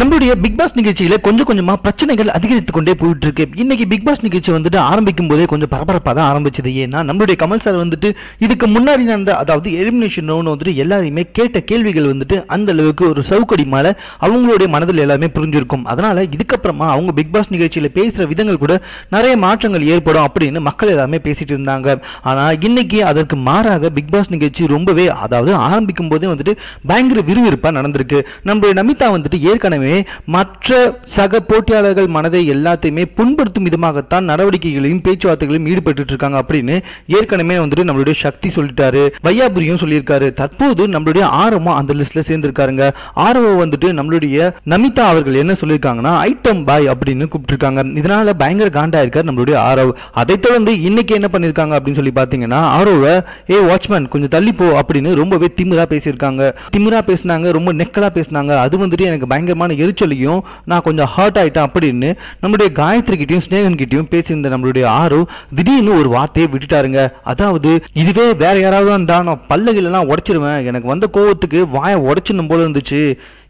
நம்மளுடைய big pass நிகழ்ச்சியில கொஞ்சம் கொஞ்சமா பிரச்சனைகள் அதிகரித்து கொண்டே போயிட்டு இருக்கு இன்னைக்கு பிக் பாஸ் நிகழ்ச்சி வந்துட்டு ஆரம்பிக்கும் போதே கொஞ்சம் பரபரப்பாக தான் ஆரம்பிச்சது. ஏன்னா நம்மளுடைய கமல் சார் வந்துட்டு இதுக்கு முன்னாடி நடந்த அதாவது எலிமினேஷன் ரவுண்ட் வந்துட்டு எல்லாரையுமே கேட்ட கேள்விகள் வந்துட்டு அந்த அளவுக்கு ஒரு சவுக்கடி மேல அவங்களுடைய மனதில் எல்லாமே புரிஞ்சிருக்கும். அதனால இதுக்கப்புறமா அவங்க பிக் பாஸ் நிகழ்ச்சியில பேசுற விதங்கள் கூட நிறைய மாற்றங்கள் ஏற்படும் அப்படின்னு மக்கள் எல்லாமே பேசிட்டு இருந்தாங்க. ஆனா இன்னைக்கு அதற்கு மாறாக பிக் பாஸ் நிகழ்ச்சி ரொம்பவே அதாவது ஆரம்பிக்கும் போதே வந்துட்டு பயங்கர விறுவிறுப்பா நடந்திருக்கு. நம்மளுடைய நமிதா வந்துட்டு ஏற்கனவே மற்ற சக போட்டியாளர்கள் மனதை எல்லாத்தையுமே புண்படுத்தும் விதமாகத்தான் நடவடிக்கைகளையும் பேச்சுவார்த்தைகளையும் ஈடுபட்டு இருக்காங்க அப்படின்னு ஏற்கனவே வந்துட்டு நம்மளுடைய சக்தி சொல்லிட்டாரு. வையாபுரியும் சொல்லியிருக்காரு. தற்போது நம்மளுடைய ஆரவம் அந்த லிஸ்ட்ல சேர்ந்திருக்காருங்க. ஆரவம் வந்துட்டு நம்மளுடைய நமிதா அவர்கள் என்ன சொல்லியிருக்காங்கன்னா ஐட்டம் பாய் அப்படின்னு கூப்பிட்டுருக்காங்க. இதனால பயங்கர காண்டா இருக்கார் நம்மளுடைய ஆரவ் அதை தொடர்ந்து இன்னைக்கு என்ன பண்ணிருக்காங்க அப்படின்னு சொல்லி பாத்தீங்கன்னா ஆரோவை ஏ வாட்ச்மேன் கொஞ்சம் தள்ளி போ அப்படின்னு ரொம்பவே திமிரா பேசியிருக்காங்க. திமிரா பேசினாங்க ரொம்ப நெக்கலா பேசினாங்க. அது வந்துட்டு எனக்கு பயங்கரமான எரிச்சலையும் நான் கொஞ்சம் ஹர்ட் ஆயிட்டேன் அப்படின்னு நம்மளுடைய காயத்ரி கிட்டயும் ஸ்னேகன் கிட்டயும் பேசியிருந்த நம்மளுடைய ஆரோ திடீர்னு ஒரு வார்த்தையை விட்டுட்டாருங்க. அதாவது இதுவே வேற யாராவது இருந்தா நான் பல்லகையிலலாம் உடச்சிருவேன். எனக்கு வந்த கோவத்துக்கு வாயை உடச்சிடணும் போல இருந்துச்சு.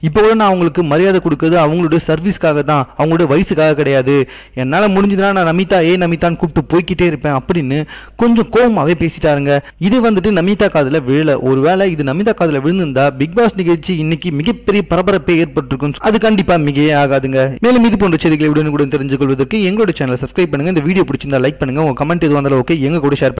இப்போ கூட நான் அவங்களுக்கு மரியாதை கொடுக்குறது அவங்களுடைய சர்வீஸ்க்காக தான். அவங்களுடைய வயசுக்காக கிடையாது. என்னால் முடிஞ்சதுன்னா நான் நமிதா ஏ நமிதான்னு கூப்பிட்டு போய்கிட்டே இருப்பேன் அப்படின்னு கொஞ்சம் கோபமாகவே பேசிட்டாருங்க. இது வந்துட்டு நமிதா காதில் விழல. ஒருவேளை இது நமிதா காதில் விழுந்திருந்தா பிக் பாஸ் நிகழ்ச்சி இன்னைக்கு மிகப்பெரிய பரபரப்பை ஏற்பட்டிருக்கும் அது கண்டிப்பா மிகையே ஆகாதுங்க. மேலும் இது போன்ற செய்திகளை உடனுக்குடன் தெரிஞ்சு கொள்வதற்கு எங்களோட சேனலை சப்ஸ்கிரைப் பண்ணுங்க. இந்த வீடியோ பிடிச்சிருந்தா லைக் பண்ணுங்க. உங்க கமெண்ட் எதுவும் வந்தாலும் ஓகே எங்க கூட ஷேர்